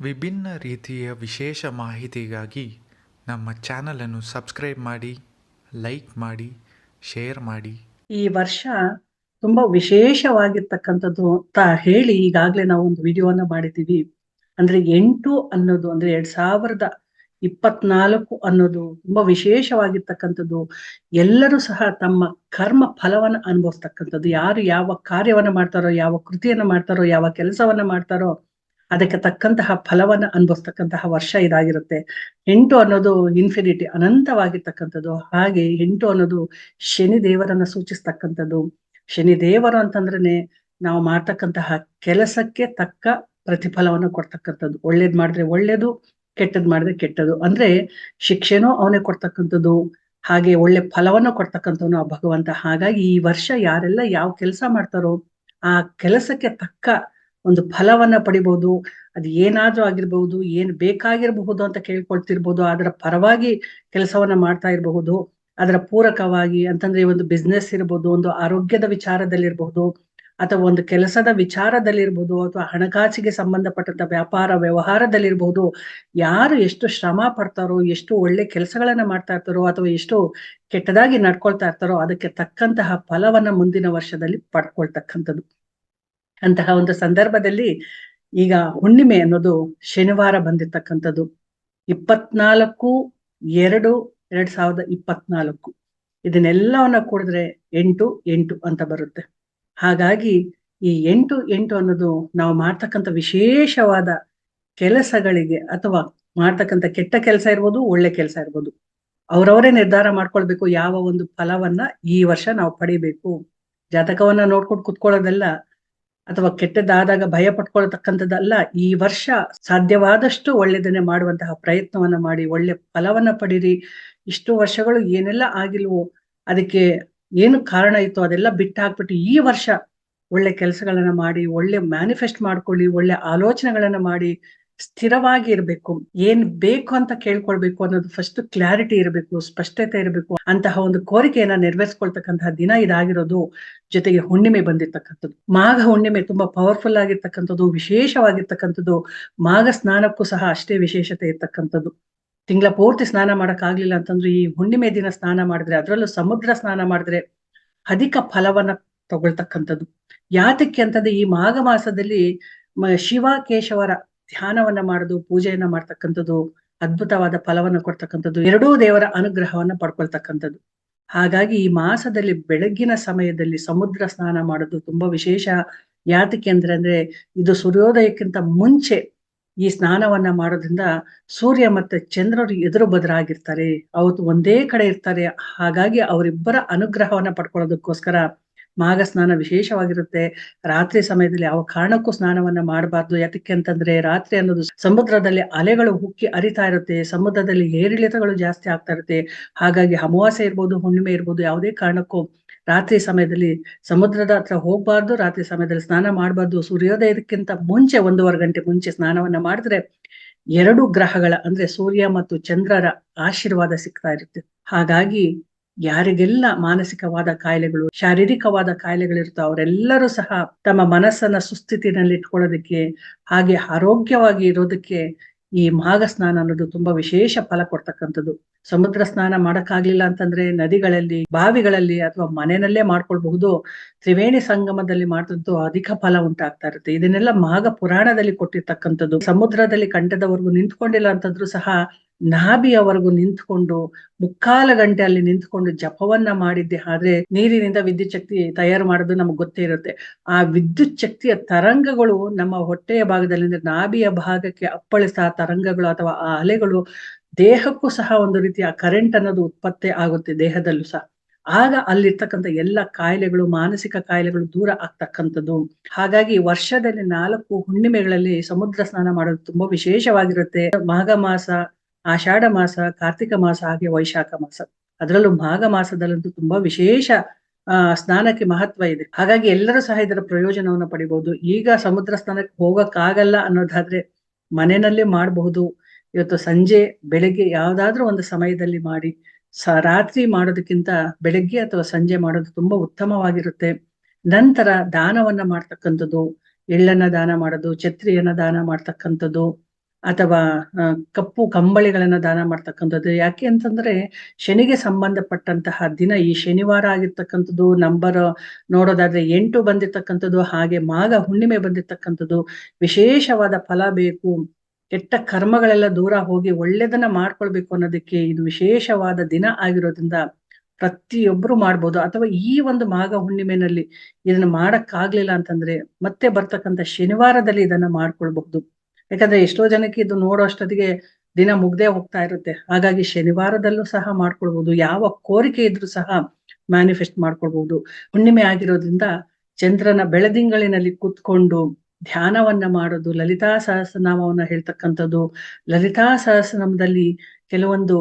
ವಿಭಿನ್ನ ರೀತಿಯ ವಿಶೇಷ ಮಾಹಿತಿಗಾಗಿ ನಮ್ಮ ಚಾನಲನ್ನು ಸಬ್ಸ್ಕ್ರೈಬ್ ಮಾಡಿ, ಲೈಕ್ ಮಾಡಿ, ಶೇರ್ ಮಾಡಿ. ಈ ವರ್ಷ ತುಂಬಾ ವಿಶೇಷವಾಗಿರ್ತಕ್ಕಂಥದ್ದು ಅಂತ ಹೇಳಿ ಈಗಾಗಲೇ ನಾವು ಒಂದು ವಿಡಿಯೋನ ಮಾಡಿದ್ದೀವಿ. ಅಂದ್ರೆ ಎಂಟು ಅನ್ನೋದು, ಅಂದ್ರೆ ಎರಡ್ ಸಾವಿರದ ಇಪ್ಪತ್ನಾಲ್ಕು ಅನ್ನೋದು ತುಂಬಾ ವಿಶೇಷವಾಗಿರ್ತಕ್ಕಂಥದ್ದು. ಎಲ್ಲರೂ ಸಹ ತಮ್ಮ ಕರ್ಮ ಫಲವನ್ನು ಅನುಭವಿಸ್ತಕ್ಕಂಥದ್ದು. ಯಾರು ಯಾವ ಕಾರ್ಯವನ್ನ ಮಾಡ್ತಾರೋ, ಯಾವ ಕೃತಿಯನ್ನ ಮಾಡ್ತಾರೋ, ಯಾವ ಕೆಲಸವನ್ನ ಮಾಡ್ತಾರೋ ಅದಕ್ಕೆ ತಕ್ಕಂತಹ ಫಲವನ್ನ ಅನುಭವಿಸ್ತಕ್ಕಂತಹ ವರ್ಷ ಇದಾಗಿರುತ್ತೆ. ಎಂಟು ಅನ್ನೋದು ಇನ್ಫಿನಿಟಿ ಅನಂತವಾಗಿರ್ತಕ್ಕಂಥದ್ದು. ಹಾಗೆ ಎಂಟು ಅನ್ನೋದು ಶನಿ ದೇವರನ್ನ ಸೂಚಿಸ್ತಕ್ಕಂಥದ್ದು. ಶನಿ ದೇವರು ಅಂತಂದ್ರೆ ನಾವು ಮಾಡ್ತಕ್ಕಂತಹ ಕೆಲಸಕ್ಕೆ ತಕ್ಕ ಪ್ರತಿಫಲವನ್ನು ಕೊಡ್ತಕ್ಕಂಥದ್ದು. ಒಳ್ಳೇದ್ ಮಾಡಿದ್ರೆ ಒಳ್ಳೇದು, ಕೆಟ್ಟದ್ ಮಾಡಿದ್ರೆ ಕೆಟ್ಟದು. ಅಂದ್ರೆ ಶಿಕ್ಷೆನೂ ಅವನೇ ಕೊಡ್ತಕ್ಕಂಥದ್ದು. ಹಾಗೆ ಒಳ್ಳೆ ಫಲವನ್ನು ಕೊಡ್ತಕ್ಕಂಥವನು ಆ ಭಗವಂತ. ಹಾಗಾಗಿ ಈ ವರ್ಷ ಯಾರೆಲ್ಲ ಯಾವ ಕೆಲಸ ಮಾಡ್ತಾರೋ ಆ ಕೆಲಸಕ್ಕೆ ತಕ್ಕ ಒಂದು ಫಲವನ್ನ ಪಡಿಬಹುದು ಅದು ಏನಾದ್ರೂ ಆಗಿರ್ಬಹುದು ಏನ್ ಬೇಕಾಗಿರಬಹುದು ಅಂತ ಕೇಳ್ಕೊಳ್ತಿರ್ಬಹುದು ಅದರ ಪರವಾಗಿ ಕೆಲಸವನ್ನ ಮಾಡ್ತಾ ಇರಬಹುದು, ಅದರ ಪೂರಕವಾಗಿ ಅಂತಂದ್ರೆ ಒಂದು ಬಿಸ್ನೆಸ್ ಇರ್ಬೋದು, ಒಂದು ಆರೋಗ್ಯದ ವಿಚಾರದಲ್ಲಿರ್ಬಹುದು ಅಥವಾ ಒಂದು ಕೆಲಸದ ವಿಚಾರದಲ್ಲಿರ್ಬೋದು, ಅಥವಾ ಹಣಕಾಸಿಗೆ ಸಂಬಂಧಪಟ್ಟಂತ ವ್ಯಾಪಾರ ವ್ಯವಹಾರದಲ್ಲಿರ್ಬಹುದು ಯಾರು ಎಷ್ಟು ಶ್ರಮ ಪಡ್ತಾರೋ, ಎಷ್ಟು ಒಳ್ಳೆ ಕೆಲಸಗಳನ್ನ ಮಾಡ್ತಾ ಇರ್ತಾರೋ, ಅಥವಾ ಎಷ್ಟು ಕೆಟ್ಟದಾಗಿ ನಡ್ಕೊಳ್ತಾ ಇರ್ತಾರೋ, ಅದಕ್ಕೆ ತಕ್ಕಂತಹ ಫಲವನ್ನ ಮುಂದಿನ ವರ್ಷದಲ್ಲಿ ಪಡ್ಕೊಳ್ತಕ್ಕಂಥದ್ದು. ಅಂತಹ ಒಂದು ಸಂದರ್ಭದಲ್ಲಿ ಈಗ ಹುಣ್ಣಿಮೆ ಅನ್ನೋದು ಶನಿವಾರ ಬಂದಿರ್ತಕ್ಕಂಥದ್ದು. ಇಪ್ಪತ್ನಾಲ್ಕು, ಎರಡು, ಎರಡ್ ಸಾವಿರದ ಇಪ್ಪತ್ನಾಲ್ಕು. ಇದನ್ನೆಲ್ಲವನ್ನ ಕೂಡಿದ್ರೆ ಎಂಟು ಎಂಟು ಅಂತ ಬರುತ್ತೆ. ಹಾಗಾಗಿ ಈ ಎಂಟು ಎಂಟು ಅನ್ನೋದು ನಾವು ಮಾಡ್ತಕ್ಕಂಥ ವಿಶೇಷವಾದ ಕೆಲಸಗಳಿಗೆ ಅಥವಾ ಮಾಡ್ತಕ್ಕಂಥ ಕೆಟ್ಟ ಕೆಲಸ ಇರ್ಬೋದು, ಒಳ್ಳೆ ಕೆಲಸ ಇರ್ಬೋದು. ಅವ್ರವರೇ ನಿರ್ಧಾರ ಮಾಡ್ಕೊಳ್ಬೇಕು ಯಾವ ಒಂದು ಫಲವನ್ನ ಈ ವರ್ಷ ನಾವು ಪಡಿಬೇಕು. ಜಾತಕವನ್ನ ನೋಡ್ಕೊಂಡು ಕುತ್ಕೊಳ್ಳೋದಲ್ಲ ಅಥವಾ ಕೆಟ್ಟದಾದಾಗ ಭಯ ಪಟ್ಕೊಳ್ತಕ್ಕಂಥದ್ದಲ್ಲ, ಈ ವರ್ಷ ಸಾಧ್ಯವಾದಷ್ಟು ಒಳ್ಳೆಯದನ್ನೇ ಮಾಡುವಂತಹ ಪ್ರಯತ್ನವನ್ನ ಮಾಡಿ, ಒಳ್ಳೆ ಫಲವನ್ನ ಪಡೀರಿ. ಇಷ್ಟು ವರ್ಷಗಳು ಏನೆಲ್ಲ ಆಗಿಲ್ವೋ, ಅದಕ್ಕೆ ಏನು ಕಾರಣ ಇತ್ತು ಅದೆಲ್ಲ ಬಿಟ್ಟು ಹಾಕ್ಬಿಟ್ಟು ಈ ವರ್ಷ ಒಳ್ಳೆ ಕೆಲಸಗಳನ್ನ ಮಾಡಿ, ಒಳ್ಳೆ ಮ್ಯಾನಿಫೆಸ್ಟ್ ಮಾಡ್ಕೊಳ್ಳಿ, ಒಳ್ಳೆ ಆಲೋಚನೆಗಳನ್ನ ಮಾಡಿ ಸ್ಥಿರವಾಗಿ ಇರಬೇಕು ಏನ್ ಬೇಕು ಅಂತ ಕೇಳ್ಕೊಳ್ಬೇಕು ಅನ್ನೋದು ಫಸ್ಟ್ ಕ್ಲಾರಿಟಿ ಇರಬೇಕು, ಸ್ಪಷ್ಟತೆ ಇರಬೇಕು. ಅಂತಹ ಒಂದು ಕೋರಿಕೆಯನ್ನ ನೆರವೇರಿಸ್ಕೊಳ್ತಕ್ಕಂತಹ ದಿನ ಇದಾಗಿರೋದು ಜೊತೆಗೆ ಹುಣ್ಣಿಮೆ ಬಂದಿರ್ತಕ್ಕಂಥದ್ದು. ಮಾಘ ಹುಣ್ಣಿಮೆ ತುಂಬಾ ಪವರ್ಫುಲ್ ಆಗಿರ್ತಕ್ಕಂಥದ್ದು, ವಿಶೇಷವಾಗಿರ್ತಕ್ಕಂಥದ್ದು. ಮಾಘ ಸ್ನಾನಕ್ಕೂ ಸಹ ಅಷ್ಟೇ ವಿಶೇಷತೆ ಇರ್ತಕ್ಕಂಥದ್ದು. ತಿಂಗಳ ಪೂರ್ತಿ ಸ್ನಾನ ಮಾಡಕ್ ಆಗ್ಲಿಲ್ಲ ಅಂತಂದ್ರೆ ಈ ಹುಣ್ಣಿಮೆ ದಿನ ಸ್ನಾನ ಮಾಡಿದ್ರೆ, ಅದರಲ್ಲೂ ಸಮುದ್ರ ಸ್ನಾನ ಮಾಡಿದ್ರೆ ಅಧಿಕ ಫಲವನ್ನ ತಗೊಳ್ತಕ್ಕಂಥದ್ದು. ಯಾತಕ್ಕೆ ಅಂತಂದ್ರೆ ಈ ಮಾಘ ಮಾಸದಲ್ಲಿ ಶಿವ ಕೇಶವರ ಧ್ಯಾನವನ್ನ ಮಾಡೋದು, ಪೂಜೆಯನ್ನ ಮಾಡ್ತಕ್ಕಂಥದ್ದು, ಅದ್ಭುತವಾದ ಫಲವನ್ನ ಕೊಡ್ತಕ್ಕಂಥದ್ದು, ಎರಡೂ ದೇವರ ಅನುಗ್ರಹವನ್ನ ಪಡ್ಕೊಳ್ತಕ್ಕಂಥದ್ದು. ಹಾಗಾಗಿ ಈ ಮಾಸದಲ್ಲಿ ಬೆಳಗ್ಗಿನ ಸಮಯದಲ್ಲಿ ಸಮುದ್ರ ಸ್ನಾನ ಮಾಡೋದು ತುಂಬಾ ವಿಶೇಷ ಯಾತಕ್ಕೆ ಅಂದ್ರೆ ಅಂದ್ರೆ ಇದು ಸೂರ್ಯೋದಯಕ್ಕಿಂತ ಮುಂಚೆ ಈ ಸ್ನಾನವನ್ನ ಮಾಡೋದ್ರಿಂದ ಸೂರ್ಯ ಮತ್ತೆ ಚಂದ್ರರು ಎದುರು ಬದರಾಗಿರ್ತಾರೆ ಅವತ್ತು ಒಂದೇ ಕಡೆ ಇರ್ತಾರೆ. ಹಾಗಾಗಿ ಅವರಿಬ್ಬರ ಅನುಗ್ರಹವನ್ನ ಪಡ್ಕೊಳ್ಳೋದಕ್ಕೋಸ್ಕರ ಮಾಘ ಸ್ನಾನ ವಿಶೇಷವಾಗಿರುತ್ತೆ. ರಾತ್ರಿ ಸಮಯದಲ್ಲಿ ಯಾವ ಕಾರಣಕ್ಕೂ ಸ್ನಾನವನ್ನ ಮಾಡಬಾರ್ದು. ಯಾತಕ್ಕೆ ಅಂತಂದ್ರೆ ರಾತ್ರಿ ಅನ್ನೋದು ಸಮುದ್ರದಲ್ಲಿ ಅಲೆಗಳು ಹುಕ್ಕಿ ಅರಿತಾ ಇರುತ್ತೆ. ಸಮುದ್ರದಲ್ಲಿ ಏರಿಳಿತಗಳು ಜಾಸ್ತಿ ಆಗ್ತಾ ಇರುತ್ತೆ. ಹಾಗಾಗಿ ಅಮಾವಾಸ್ಯೆ ಇರ್ಬೋದು, ಹುಣ್ಣಿಮೆ ಇರ್ಬೋದು, ಯಾವುದೇ ಕಾರಣಕ್ಕೂ ರಾತ್ರಿ ಸಮಯದಲ್ಲಿ ಸಮುದ್ರದ ಹತ್ರ ಹೋಗ್ಬಾರ್ದು. ರಾತ್ರಿ ಸಮಯದಲ್ಲಿ ಸ್ನಾನ ಮಾಡಬಾರ್ದು. ಸೂರ್ಯೋದಯಕ್ಕಿಂತ ಮುಂಚೆ ಒಂದೂವರೆ ಗಂಟೆ ಮುಂಚೆ ಸ್ನಾನವನ್ನ ಮಾಡಿದ್ರೆ ಎರಡು ಗ್ರಹಗಳ ಅಂದ್ರೆ ಸೂರ್ಯ ಮತ್ತು ಚಂದ್ರರ ಆಶೀರ್ವಾದ ಸಿಗ್ತಾ ಇರುತ್ತೆ. ಹಾಗಾಗಿ ಯಾರಿಗೆಲ್ಲ ಮಾನಸಿಕವಾದ ಕಾಯಿಲೆಗಳು, ಶಾರೀರಿಕವಾದ ಕಾಯಿಲೆಗಳಿರ್ತಾವ ಅವರೆಲ್ಲರೂ ಸಹ ತಮ್ಮ ಮನಸ್ಸನ್ನ ಸುಸ್ಥಿತಿನಲ್ಲಿ ಇಟ್ಕೊಳ್ಳೋದಕ್ಕೆ, ಹಾಗೆ ಆರೋಗ್ಯವಾಗಿ ಇರೋದಕ್ಕೆ ಈ ಮಾಘ ಸ್ನಾನ ಅನ್ನೋದು ತುಂಬಾ ವಿಶೇಷ ಫಲ ಕೊಡ್ತಕ್ಕಂಥದ್ದು. ಸಮುದ್ರ ಸ್ನಾನ ಮಾಡಕ್ಕಾಗ್ಲಿಲ್ಲ ಅಂತಂದ್ರೆ ನದಿಗಳಲ್ಲಿ, ಬಾವಿಗಳಲ್ಲಿ ಅಥವಾ ಮನೆಯಲ್ಲೇ ಮಾಡ್ಕೊಳ್ಬಹುದು. ತ್ರಿವೇಣಿ ಸಂಗಮದಲ್ಲಿ ಮಾಡ್ತದ್ದು ಅಧಿಕ ಫಲ ಉಂಟಾಗ್ತಾ ಇರುತ್ತೆ. ಇದನ್ನೆಲ್ಲ ಮಾಘ ಪುರಾಣದಲ್ಲಿ ಕೊಟ್ಟಿರ್ತಕ್ಕಂಥದ್ದು. ಸಮುದ್ರದಲ್ಲಿ ಕಂಠದವರೆಗೂ ನಿಂತ್ಕೊಂಡಿಲ್ಲ ಅಂತಂದ್ರೂ ಸಹ ನಾಭಿಯವರೆಗೂ ನಿಂತ್ಕೊಂಡು ಮುಕ್ಕಾಲು ಗಂಟೆ ಅಲ್ಲಿ ನಿಂತ್ಕೊಂಡು ಜಪವನ್ನ ಮಾಡಿದ್ದೆ. ಆದ್ರೆ ನೀರಿನಿಂದ ವಿದ್ಯುತ್ ಶಕ್ತಿ ತಯಾರು ಮಾಡೋದು ನಮ್ಗೆ ಗೊತ್ತೇ ಇರುತ್ತೆ. ಆ ವಿದ್ಯುತ್ ಶಕ್ತಿಯ ತರಂಗಗಳು ನಮ್ಮ ಹೊಟ್ಟೆಯ ಭಾಗದಲ್ಲಿ ಅಂದ್ರೆ ನಾಭಿಯ ಭಾಗಕ್ಕೆ ಅಪ್ಪಳಿಸ ತರಂಗಗಳು ಅಥವಾ ಆ ಅಲೆಗಳು ದೇಹಕ್ಕೂ ಸಹ ಒಂದು ರೀತಿಯ ಕರೆಂಟ್ ಅನ್ನೋದು ಉತ್ಪತ್ತಿ ಆಗುತ್ತೆ ದೇಹದಲ್ಲೂ ಸಹ. ಆಗ ಅಲ್ಲಿರ್ತಕ್ಕಂತ ಎಲ್ಲ ಕಾಯಿಲೆಗಳು, ಮಾನಸಿಕ ಕಾಯಿಲೆಗಳು ದೂರ ಆಗ್ತಕ್ಕಂಥದ್ದು. ಹಾಗಾಗಿ ವರ್ಷದಲ್ಲಿ ನಾಲ್ಕು ಹುಣ್ಣಿಮೆಗಳಲ್ಲಿ ಸಮುದ್ರ ಸ್ನಾನ ಮಾಡೋದು ತುಂಬಾ ವಿಶೇಷವಾಗಿರುತ್ತೆ. ಮಾಘ ಮಾಸ ಆಷಾಢ ಮಾಸ, ಕಾರ್ತಿಕ ಮಾಸ ಹಾಗೆ ವೈಶಾಖ ಮಾಸ. ಅದರಲ್ಲೂ ಮಾಘ ಮಾಸದಲ್ಲಂತೂ ತುಂಬಾ ವಿಶೇಷ ಸ್ನಾನಕ್ಕೆ ಮಹತ್ವ ಇದೆ. ಹಾಗಾಗಿ ಎಲ್ಲರೂ ಸಹ ಇದರ ಪ್ರಯೋಜನವನ್ನು ಪಡಿಬಹುದು ಈಗ ಸಮುದ್ರ ಸ್ನಾನಕ್ಕೆ ಹೋಗಕ್ಕಾಗಲ್ಲ ಅನ್ನೋದಾದ್ರೆ ಮನೆಯಲ್ಲೇ ಮಾಡಬಹುದು. ಇವತ್ತು ಸಂಜೆ, ಬೆಳಗ್ಗೆ ಯಾವ್ದಾದ್ರೂ ಒಂದು ಸಮಯದಲ್ಲಿ ಮಾಡಿ, ಸ, ರಾತ್ರಿ ಮಾಡೋದಕ್ಕಿಂತ ಬೆಳಗ್ಗೆ ಅಥವಾ ಸಂಜೆ ಮಾಡೋದು ತುಂಬಾ ಉತ್ತಮವಾಗಿರುತ್ತೆ. ನಂತರ ದಾನವನ್ನ ಮಾಡ್ತಕ್ಕಂಥದ್ದು, ಎಳ್ಳನ್ನ ದಾನ ಮಾಡೋದು, ಛತ್ರಿಯನ್ನ ದಾನ ಮಾಡ್ತಕ್ಕಂಥದ್ದು ಅಥವಾ ಕಪ್ಪು ಕಂಬಳಿಗಳನ್ನ ದಾನ ಮಾಡ್ತಕ್ಕಂಥದ್ದು. ಯಾಕೆ ಅಂತಂದ್ರೆ, ಶನಿಗೆ ಸಂಬಂಧಪಟ್ಟಂತಹ ದಿನ ಈ ಶನಿವಾರ ಆಗಿರ್ತಕ್ಕಂಥದ್ದು, ನಂಬರ್ ನೋಡೋದಾದ್ರೆ ಎಂಟು ಬಂದಿರ್ತಕ್ಕಂಥದ್ದು, ಹಾಗೆ ಮಾಘ ಹುಣ್ಣಿಮೆ ಬಂದಿರ್ತಕ್ಕಂಥದ್ದು. ವಿಶೇಷವಾದ ಫಲ ಬೇಕು. ಕೆಟ್ಟ ಕರ್ಮಗಳೆಲ್ಲ ದೂರ ಹೋಗಿ ಒಳ್ಳೇದನ್ನ ಮಾಡ್ಕೊಳ್ಬೇಕು ಅನ್ನೋದಕ್ಕೆ ಇದು ವಿಶೇಷವಾದ ದಿನ ಆಗಿರೋದ್ರಿಂದ ಪ್ರತಿಯೊಬ್ಬರು ಮಾಡ್ಬೋದು. ಅಥವಾ ಈ ಒಂದು ಮಾಘ ಹುಣ್ಣಿಮೆನಲ್ಲಿ ಇದನ್ನ ಮಾಡಕ್ಕಾಗ್ಲಿಲ್ಲ ಅಂತಂದ್ರೆ ಮತ್ತೆ ಬರ್ತಕ್ಕಂಥ ಶನಿವಾರದಲ್ಲಿ ಇದನ್ನ ಮಾಡ್ಕೊಳ್ಬಹುದು. ಯಾಕಂದ್ರೆ ಎಷ್ಟೋ ಜನಕ್ಕೆ ಇದು ನೋಡೋಷ್ಟೊತ್ತಿಗೆ ದಿನ ಮುಗ್ದೇ ಹೋಗ್ತಾ ಇರುತ್ತೆ. ಹಾಗಾಗಿ ಶನಿವಾರದಲ್ಲೂ ಸಹ ಮಾಡ್ಕೊಳ್ಬಹುದು ಯಾವ ಕೋರಿಕೆ ಇದ್ರೂ ಸಹ ಮ್ಯಾನಿಫೆಸ್ಟ್ ಮಾಡ್ಕೊಳ್ಬಹುದು ಹುಣ್ಣಿಮೆ ಆಗಿರೋದ್ರಿಂದ ಚಂದ್ರನ ಬೆಳದಿಂಗಳಿನಲ್ಲಿ ಕೂತ್ಕೊಂಡು ಧ್ಯಾನವನ್ನ ಮಾಡೋದು, ಲಲಿತಾ ಸಹಸ್ರನಾಮವನ್ನ ಹೇಳ್ತಕ್ಕಂಥದ್ದು. ಲಲಿತಾ ಸಹಸ್ರನಾಮದಲ್ಲಿ ಕೆಲವೊಂದು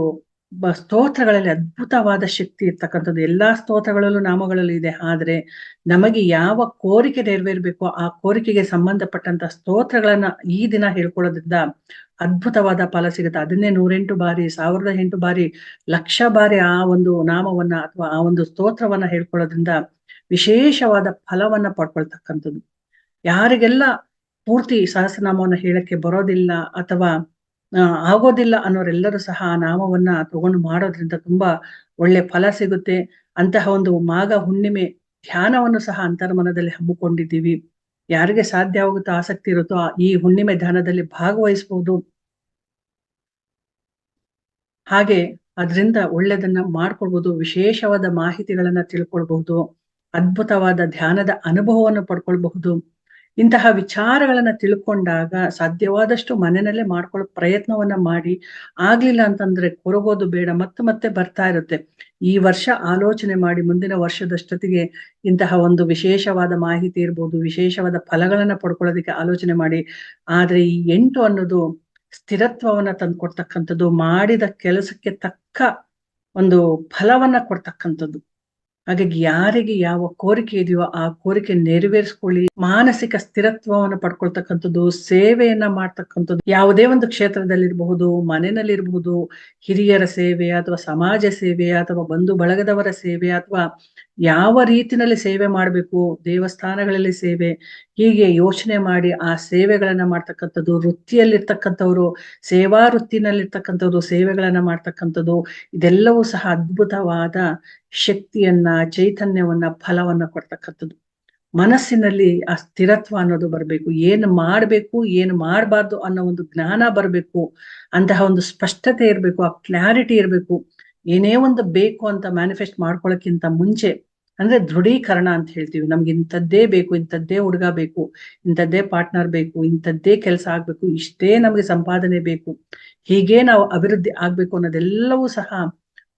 ಸ್ತೋತ್ರಗಳಲ್ಲಿ ಅದ್ಭುತವಾದ ಶಕ್ತಿ ಇರ್ತಕ್ಕಂಥದ್ದು. ಎಲ್ಲಾ ಸ್ತೋತ್ರಗಳಲ್ಲೂ ನಾಮಗಳಲ್ಲೂ ಇದೆ. ಆದ್ರೆ ನಮಗೆ ಯಾವ ಕೋರಿಕೆ ನೆರವೇರ್ಬೇಕೋ ಆ ಕೋರಿಕೆಗೆ ಸಂಬಂಧಪಟ್ಟಂತ ಸ್ತೋತ್ರಗಳನ್ನ ಈ ದಿನ ಹೇಳ್ಕೊಳ್ಳೋದ್ರಿಂದ ಅದ್ಭುತವಾದ ಫಲ ಸಿಗುತ್ತೆ. ಅದನ್ನೇ ನೂರೆಂಟು ಬಾರಿ, ಸಾವಿರದ ಎಂಟು ಬಾರಿ, ಲಕ್ಷ ಬಾರಿ ಆ ಒಂದು ನಾಮವನ್ನ ಅಥವಾ ಆ ಒಂದು ಸ್ತೋತ್ರವನ್ನ ಹೇಳ್ಕೊಳ್ಳೋದ್ರಿಂದ ವಿಶೇಷವಾದ ಫಲವನ್ನ ಪಡ್ಕೊಳ್ತಕ್ಕಂಥದ್ದು. ಯಾರಿಗೆಲ್ಲ ಪೂರ್ತಿ ಸಹಸ್ರನಾಮವನ್ನು ಹೇಳಕ್ಕೆ ಬರೋದಿಲ್ಲ ಅಥವಾ ಆಗೋದಿಲ್ಲ ಅನ್ನೋರೆಲ್ಲರೂ ಸಹ ಆ ನಾಮವನ್ನ ತಗೊಂಡು ಮಾಡೋದ್ರಿಂದ ತುಂಬಾ ಒಳ್ಳೆ ಫಲ ಸಿಗುತ್ತೆ. ಅಂತಹ ಒಂದು ಮಾಘ ಹುಣ್ಣಿಮೆ ಧ್ಯಾನವನ್ನು ಸಹ ಅಂತರ್ಮನದಲ್ಲಿ ಹಮ್ಮಿಕೊಂಡಿದ್ದೀವಿ. ಯಾರಿಗೆ ಸಾಧ್ಯ ಆಗುತ್ತೋ ಆಸಕ್ತಿ ಇರುತ್ತೋ ಈ ಹುಣ್ಣಿಮೆ ಧ್ಯಾನದಲ್ಲಿ ಭಾಗವಹಿಸಬಹುದು ಹಾಗೆ ಅದರಿಂದ ಒಳ್ಳೆದನ್ನ ಮಾಡ್ಕೊಳ್ಬಹುದು ವಿಶೇಷವಾದ ಮಾಹಿತಿಗಳನ್ನ ತಿಳ್ಕೊಳ್ಬಹುದು ಅದ್ಭುತವಾದ ಧ್ಯಾನದ ಅನುಭವವನ್ನು ಪಡ್ಕೊಳ್ಬಹುದು. ಇಂತಹ ವಿಚಾರಗಳನ್ನ ತಿಳ್ಕೊಂಡಾಗ ಸಾಧ್ಯವಾದಷ್ಟು ಮನೆಯಲ್ಲೇ ಮಾಡ್ಕೊಳ್ಳೋ ಪ್ರಯತ್ನವನ್ನ ಮಾಡಿ ಆಗ್ಲಿಲ್ಲ ಅಂತಂದ್ರೆ ಕೊರಗೋದು ಬೇಡ, ಮತ್ತೆ ಮತ್ತೆ ಬರ್ತಾ ಇರುತ್ತೆ. ಈ ವರ್ಷ ಆಲೋಚನೆ ಮಾಡಿ ಮುಂದಿನ ವರ್ಷದಷ್ಟೊತ್ತಿಗೆ ಇಂತಹ ಒಂದು ವಿಶೇಷವಾದ ಮಾಹಿತಿ ಇರ್ಬೋದು, ವಿಶೇಷವಾದ ಫಲಗಳನ್ನ ಪಡ್ಕೊಳ್ಳೋದಕ್ಕೆ ಆಲೋಚನೆ ಮಾಡಿ, ಆದ್ರೆ ಈ ಎಂಟು ಅನ್ನೋದು ಸ್ಥಿರತ್ವವನ್ನ ತಂದ್ಕೊಡ್ತಕ್ಕಂಥದ್ದು, ಮಾಡಿದ ಕೆಲಸಕ್ಕೆ ತಕ್ಕ ಒಂದು ಫಲವನ್ನ ಕೊಡ್ತಕ್ಕಂಥದ್ದು. ಹಾಗಾಗಿ ಯಾರಿಗೆ ಯಾವ ಕೋರಿಕೆ ಇದೆಯೋ ಆ ಕೋರಿಕೆ ನೆರವೇರಿಸ್ಕೊಳ್ಳಿ. ಮಾನಸಿಕ ಸ್ಥಿರತ್ವವನ್ನು ಪಡ್ಕೊಳ್ತಕ್ಕಂಥದ್ದು, ಸೇವೆಯನ್ನ ಮಾಡ್ತಕ್ಕಂಥದ್ದು ಯಾವುದೇ ಒಂದು ಕ್ಷೇತ್ರದಲ್ಲಿರಬಹುದು, ಮನೆಯಲ್ಲಿರಬಹುದು, ಹಿರಿಯರ ಸೇವೆ ಅಥವಾ ಸಮಾಜ ಸೇವೆ ಅಥವಾ ಬಂಧು ಬಳಗದವರ ಸೇವೆ ಅಥವಾ ಯಾವ ರೀತಿನಲ್ಲಿ ಸೇವೆ ಮಾಡಬೇಕು, ದೇವಸ್ಥಾನಗಳಲ್ಲಿ ಸೇವೆ ಹೀಗೆ ಯೋಚನೆ ಮಾಡಿ ಆ ಸೇವೆಗಳನ್ನ ಮಾಡ್ತಕ್ಕಂಥದ್ದು, ವೃತ್ತಿಯಲ್ಲಿರ್ತಕ್ಕಂಥವ್ರು, ಸೇವಾ ವೃತ್ತಿನಲ್ಲಿರ್ತಕ್ಕಂಥವ್ರು ಸೇವೆಗಳನ್ನ ಮಾಡ್ತಕ್ಕಂಥದ್ದು, ಇದೆಲ್ಲವೂ ಸಹ ಅದ್ಭುತವಾದ ಶಕ್ತಿಯನ್ನ, ಚೈತನ್ಯವನ್ನ, ಫಲವನ್ನ ಕೊಡ್ತಕ್ಕಂಥದ್ದು. ಮನಸ್ಸಿನಲ್ಲಿ ಆ ಸ್ಥಿರತ್ವ ಅನ್ನೋದು ಬರಬೇಕು. ಏನ್ ಮಾಡ್ಬೇಕು, ಏನ್ ಮಾಡಬಾರ್ದು ಅನ್ನೋ ಒಂದು ಜ್ಞಾನ ಬರಬೇಕು. ಅಂತಹ ಒಂದು ಸ್ಪಷ್ಟತೆ ಇರಬೇಕು, ಆ ಕ್ಲಾರಿಟಿ ಇರಬೇಕು. ಏನೇ ಒಂದು ಬೇಕು ಅಂತ ಮ್ಯಾನಿಫೆಸ್ಟ್ ಮಾಡ್ಕೊಳಕ್ಕಿಂತ ಮುಂಚೆ ಅಂದ್ರೆ ದೃಢೀಕರಣ ಅಂತ ಹೇಳ್ತೀವಿ. ನಮ್ಗೆ ಇಂಥದ್ದೇ ಬೇಕು, ಇಂಥದ್ದೇ ಹುಡುಗ ಬೇಕು, ಇಂಥದ್ದೇ ಪಾರ್ಟ್ನರ್ ಬೇಕು, ಇಂಥದ್ದೇ ಕೆಲಸ ಆಗ್ಬೇಕು, ಇಷ್ಟೇ ನಮ್ಗೆ ಸಂಪಾದನೆ ಬೇಕು. ಹೀಗೆ ನಾವು ಅಭಿವೃದ್ಧಿ ಆಗ್ಬೇಕು ಅನ್ನೋದೆಲ್ಲವೂ ಸಹ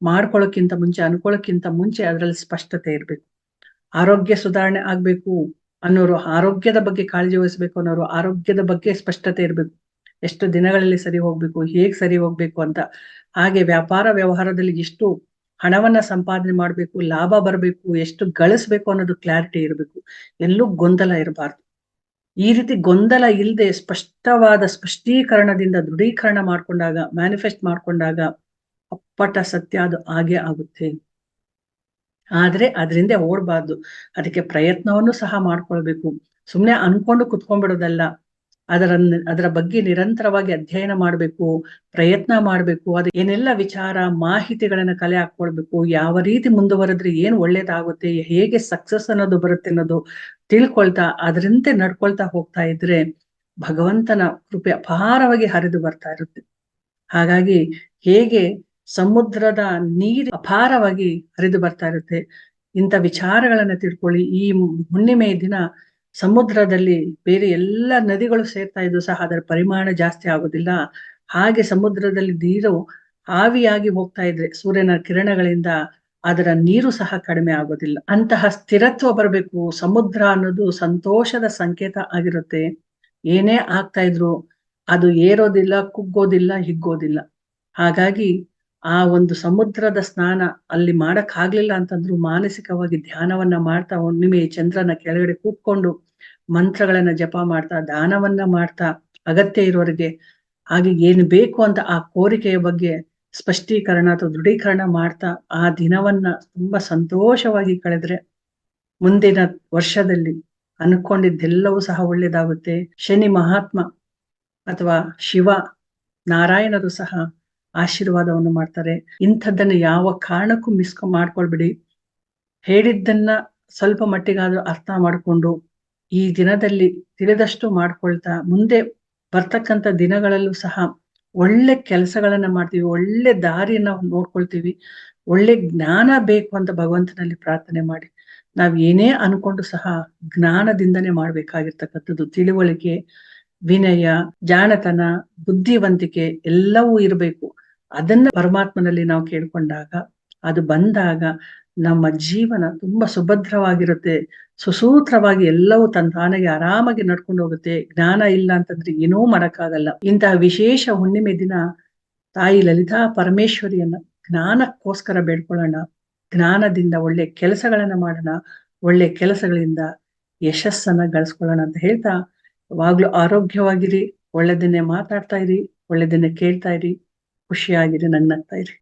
ಮಾಡ್ಕೊಳ್ಳೋಕ್ಕಿಂತ ಮುಂಚೆ, ಅನ್ಕೊಳ್ಳೋಕ್ಕಿಂತ ಮುಂಚೆ ಅದರಲ್ಲಿ ಸ್ಪಷ್ಟತೆ ಇರಬೇಕು. ಆರೋಗ್ಯ ಸುಧಾರಣೆ ಆಗ್ಬೇಕು ಅನ್ನೋರು ಆರೋಗ್ಯದ ಬಗ್ಗೆ ಕಾಳಜಿ ವಹಿಸ್ಬೇಕು ಅನ್ನೋರು ಆರೋಗ್ಯದ ಬಗ್ಗೆ ಸ್ಪಷ್ಟತೆ ಇರಬೇಕು. ಎಷ್ಟು ದಿನಗಳಲ್ಲಿ ಸರಿ ಹೋಗ್ಬೇಕು, ಹೇಗ್ ಸರಿ ಹೋಗ್ಬೇಕು ಅಂತ. ಹಾಗೆ ವ್ಯಾಪಾರ ವ್ಯವಹಾರದಲ್ಲಿ ಎಷ್ಟು ಹಣವನ್ನ ಸಂಪಾದನೆ ಮಾಡ್ಬೇಕು, ಲಾಭ ಬರಬೇಕು, ಎಷ್ಟು ಗಳಿಸ್ಬೇಕು ಅನ್ನೋದು ಕ್ಲಾರಿಟಿ ಇರಬೇಕು. ಎಲ್ಲೂ ಗೊಂದಲ ಇರಬಾರ್ದು. ಈ ರೀತಿ ಗೊಂದಲ ಇಲ್ಲದೆ ಸ್ಪಷ್ಟವಾದ ಸ್ಪಷ್ಟೀಕರಣದಿಂದ ದೃಢೀಕರಣ ಮಾಡ್ಕೊಂಡಾಗ ಮ್ಯಾನಿಫೆಸ್ಟ್ ಮಾಡ್ಕೊಂಡಾಗ ಅಪ್ಪಟ ಸತ್ಯ ಅದು ಹಾಗೆ ಆಗುತ್ತೆ. ಆದ್ರೆ ಅದರಿಂದ ಓಡಬಾರ್ದು. ಅದಕ್ಕೆ ಪ್ರಯತ್ನವನ್ನು ಸಹ ಮಾಡ್ಕೊಳ್ಬೇಕು. ಸುಮ್ನೆ ಅನ್ಕೊಂಡು ಕುತ್ಕೊಂಡ್ಬಿಡೋದಲ್ಲ. ಅದರ ಅದರ ಬಗ್ಗೆ ನಿರಂತರವಾಗಿ ಅಧ್ಯಯನ ಮಾಡಬೇಕು, ಪ್ರಯತ್ನ ಮಾಡಬೇಕು, ಅದು ಏನೆಲ್ಲ ವಿಚಾರ, ಮಾಹಿತಿಗಳನ್ನ ಕಲೆ ಹಾಕೊಳ್ಬೇಕು ಯಾವ ರೀತಿ ಮುಂದುವರೆದ್ರೆ ಏನ್ ಒಳ್ಳೇದಾಗುತ್ತೆ, ಹೇಗೆ ಸಕ್ಸಸ್ ಅನ್ನೋದು ಬರುತ್ತೆ ಅನ್ನೋದು ತಿಳ್ಕೊಳ್ತಾ, ಅದರಂತೆ ನಡ್ಕೊಳ್ತಾ ಹೋಗ್ತಾ ಇದ್ರೆ ಭಗವಂತನ ಕೃಪೆ ಅಪಾರವಾಗಿ ಹರಿದು ಬರ್ತಾ ಇರುತ್ತೆ. ಹಾಗಾಗಿ ಹೇಗೆ ಸಮುದ್ರದ ನೀರು ಅಪಾರವಾಗಿ ಹರಿದು ಬರ್ತಾ ಇರುತ್ತೆ, ಇಂಥ ವಿಚಾರಗಳನ್ನ ತಿಳ್ಕೊಳ್ಳಿ. ಈ ಹುಣ್ಣಿಮೆ ದಿನ ಸಮುದ್ರದಲ್ಲಿ ಬೇರೆ ಎಲ್ಲ ನದಿಗಳು ಸೇರ್ತಾ ಇದ್ರು ಸಹ ಅದರ ಪರಿಮಾಣ ಜಾಸ್ತಿ ಆಗೋದಿಲ್ಲ. ಹಾಗೆ ಸಮುದ್ರದಲ್ಲಿ ನೀರು ಆವಿಯಾಗಿ ಹೋಗ್ತಾ ಇದ್ರೆ ಸೂರ್ಯನ ಕಿರಣಗಳಿಂದ ಅದರ ನೀರು ಸಹ ಕಡಿಮೆ ಆಗೋದಿಲ್ಲ. ಅಂತಹ ಸ್ಥಿರತ್ವ ಬರಬೇಕು. ಸಮುದ್ರ ಅನ್ನೋದು ಸಂತೋಷದ ಸಂಕೇತ ಆಗಿರುತ್ತೆ. ಏನೇ ಆಗ್ತಾ ಇದ್ರು ಅದು ಏರೋದಿಲ್ಲ, ಕುಗ್ಗೋದಿಲ್ಲ, ಹಿಗ್ಗೋದಿಲ್ಲ. ಹಾಗಾಗಿ ಆ ಒಂದು ಸಮುದ್ರದ ಸ್ನಾನ ಅಲ್ಲಿ ಮಾಡಕ್ ಆಗ್ಲಿಲ್ಲ ಅಂತಂದ್ರು ಮಾನಸಿಕವಾಗಿ ಧ್ಯಾನವನ್ನ ಮಾಡ್ತಾ ಹುಣ್ಣಿಮೆ ಚಂದ್ರನ ಕೆಳಗಡೆ ಕೂತ್ಕೊಂಡು ಮಂತ್ರಗಳನ್ನ ಜಪ ಮಾಡ್ತಾ, ದಾನವನ್ನ ಮಾಡ್ತಾ ಅಗತ್ಯ ಇರೋರಿಗೆ ಹಾಗೆ ಏನು ಬೇಕು ಅಂತ ಆ ಕೋರಿಕೆಯ ಬಗ್ಗೆ ಸ್ಪಷ್ಟೀಕರಣ ಅಥವಾ ದೃಢೀಕರಣ ಮಾಡ್ತಾ ಆ ದಿನವನ್ನ ತುಂಬಾ ಸಂತೋಷವಾಗಿ ಕಳೆದ್ರೆ ಮುಂದಿನ ವರ್ಷದಲ್ಲಿ ಅನ್ಕೊಂಡಿದ್ದೆಲ್ಲವೂ ಸಹ ಒಳ್ಳೇದಾಗುತ್ತೆ. ಶನಿ ಮಹಾತ್ಮ ಅಥವಾ ಶಿವ ನಾರಾಯಣರು ಸಹ ಆಶೀರ್ವಾದವನ್ನು ಮಾಡ್ತಾರೆ. ಇಂಥದ್ದನ್ನು ಯಾವ ಕಾರಣಕ್ಕೂ ಮಿಸ್ ಮಾಡ್ಕೊಳ್ಬಿಡಿ. ಹೇಳಿದ್ದನ್ನ ಸ್ವಲ್ಪ ಮಟ್ಟಿಗಾದ್ರೂ ಅರ್ಥ ಮಾಡಿಕೊಂಡು ಈ ದಿನದಲ್ಲಿ ತಿಳಿದಷ್ಟು ಮಾಡ್ಕೊಳ್ತಾ ಮುಂದೆ ಬರ್ತಕ್ಕಂಥ ದಿನಗಳಲ್ಲೂ ಸಹ ಒಳ್ಳೆ ಕೆಲಸಗಳನ್ನ ಮಾಡ್ತೀವಿ, ಒಳ್ಳೆ ದಾರಿಯನ್ನ ನೋಡ್ಕೊಳ್ತೀವಿ, ಒಳ್ಳೆ ಜ್ಞಾನ ಬೇಕು ಅಂತ ಭಗವಂತನಲ್ಲಿ ಪ್ರಾರ್ಥನೆ ಮಾಡಿ. ನಾವ್ ಏನೇ ಅನ್ಕೊಂಡು ಸಹ ಜ್ಞಾನದಿಂದನೇ ಮಾಡ್ಬೇಕಾಗಿರ್ತಕ್ಕಂಥದ್ದು, ತಿಳುವಳಿಕೆ ವಿನಯ, ಜಾಣತನ, ಬುದ್ಧಿವಂತಿಕೆ ಎಲ್ಲವೂ ಇರಬೇಕು. ಅದನ್ನ ಪರಮಾತ್ಮನಲ್ಲಿ ನಾವು ಕೇಳ್ಕೊಂಡಾಗ, ಅದು ಬಂದಾಗ ನಮ್ಮ ಜೀವನ ತುಂಬಾ ಸುಭದ್ರವಾಗಿರುತ್ತೆ. ಸುಸೂತ್ರವಾಗಿ ಎಲ್ಲವೂ ತಾನಾಗಿ ಆರಾಮಾಗಿ ನಡ್ಕೊಂಡು ಹೋಗುತ್ತೆ. ಜ್ಞಾನ ಇಲ್ಲ ಅಂತಂದ್ರೆ ಏನೂ ಮಾಡಕ್ಕಾಗಲ್ಲ. ಇಂತಹ ವಿಶೇಷ ಹುಣ್ಣಿಮೆ ದಿನ ತಾಯಿ ಲಲಿತಾ ಪರಮೇಶ್ವರಿಯನ್ನ ಜ್ಞಾನಕ್ಕೋಸ್ಕರ ಬೇಡ್ಕೊಳ್ಳೋಣ. ಜ್ಞಾನದಿಂದ ಒಳ್ಳೆ ಕೆಲಸಗಳನ್ನ ಮಾಡೋಣ. ಒಳ್ಳೆ ಕೆಲಸಗಳಿಂದ ಯಶಸ್ಸನ್ನ ಗಳಿಸ್ಕೊಳ್ಳೋಣ ಅಂತ ಹೇಳ್ತಾ ಯಾವಾಗ್ಲೂ ಆರೋಗ್ಯವಾಗಿರಿ ಒಳ್ಳೆದನ್ನೇ ಮಾತಾಡ್ತಾ ಇರಿ ಒಳ್ಳೆದನ್ನೇ ಕೇಳ್ತಾ ಇರಿ ಖುಷಿಯಾಗಿರಿ ನಗ್ನಗ್ತಾ ಇರಿ.